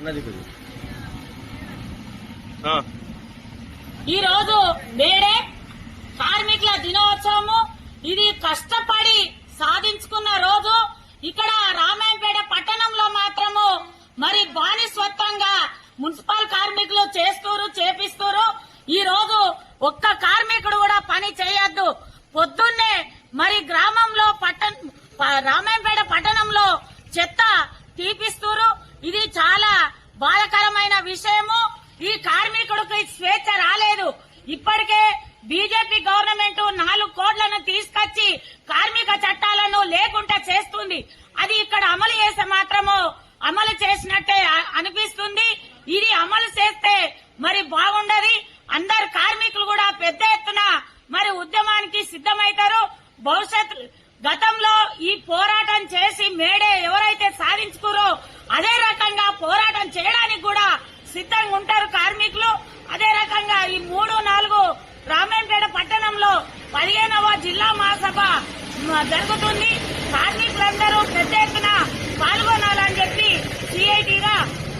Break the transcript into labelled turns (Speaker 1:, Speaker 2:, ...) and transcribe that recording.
Speaker 1: అన్నది కొద్ది
Speaker 2: ఈ రోజు మేడే కార్మికుల దినోత్సవము. ఇది కష్టపడి సాధించుకున్న రోజు. ఇక్కడ రామాయంపేట పట్టణంలో మాత్రము మరి బానిస్వత్వంగా మున్సిపల్ కార్మికులు చేస్తూరు చేపిస్తూరు. ఈ రోజు ఒక్క కార్మికుడు కూడా పని చేయొద్దు. పొద్దున్నే మరి గ్రామంలో పట్టణ రామాయంపేట పట్టణంలో చెత్త తీపిస్తూరు. ఇది చాలా బాధకరమైన విషయము. ఈ కార్మికుడికి స్వేచ్ఛ రాలేదు. ఇప్పటికే బీజేపీ గవర్నమెంట్ నాలుగు కోట్లను తీసుకొచ్చి కార్మిక చట్టాలను లేకుండా చేస్తుంది. అది ఇక్కడ అమలు చేస్తే మాత్రము అమలు చేసినట్టే అనిపిస్తుంది. ఇది అమలు చేస్తే మరి బాగుండదు. అందరు కార్మికులు కూడా పెద్ద ఎత్తున మరి ఉద్యమానికి సిద్ధమవుతారు భవిష్యత్ గతంలో ఈ పోరాటం చేసి మేడే ఎవరైతే సాధించుకు అదే రకంగా పోరాటం చేయడానికి కూడా సిద్ధంగా ఉంటారు కార్మికులు. అదే రకంగా ఈ మూడు నాలుగు రామాయంపేట పట్టణంలో పదిహేనవ జిల్లా మహాసభ జరుగుతుంది. కార్మికులందరూ